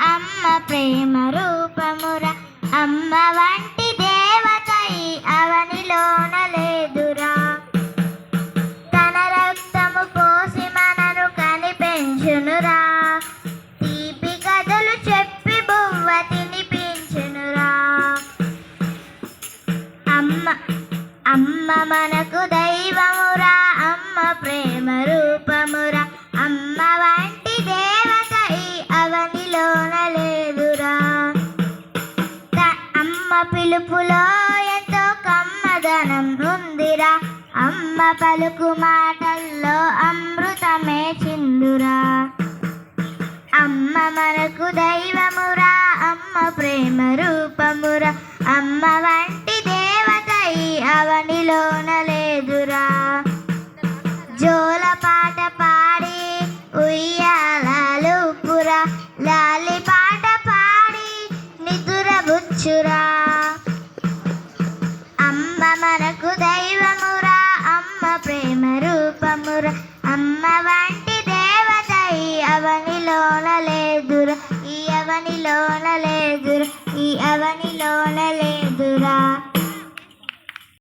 అమ్మ ప్రేమ రూపమురా. అమ్మ వంటి దేవత అవనిలోన లేదురా. తన రక్తము పోసి మనను కనిపెంచునురా. తీపి కథలు చెప్పి బువ్వ తినిపించునురా. అమ్మ అమ్మ మనకు దై అమ్మ పిలుపులో ఎంతో కమ్మదనం ఉందిరా. అమ్మ పలుకు మాటల్లో అమృతమే చిందురా. అమ్మ మనకు దైవమురా అమ్మ ప్రేమ రూపమురా. అమ్మ వంటి దేవత అవనిలోన లేదురా. జోల పాట పాడి ఉయ్యాలూపురా లాలి పాట పాడి నిదుర బుచ్చురా రూపమురా అమ్మ వంటి దేవత ఈ అవనిలోన లేదురా ఈ అవనిలోన లోన లేదు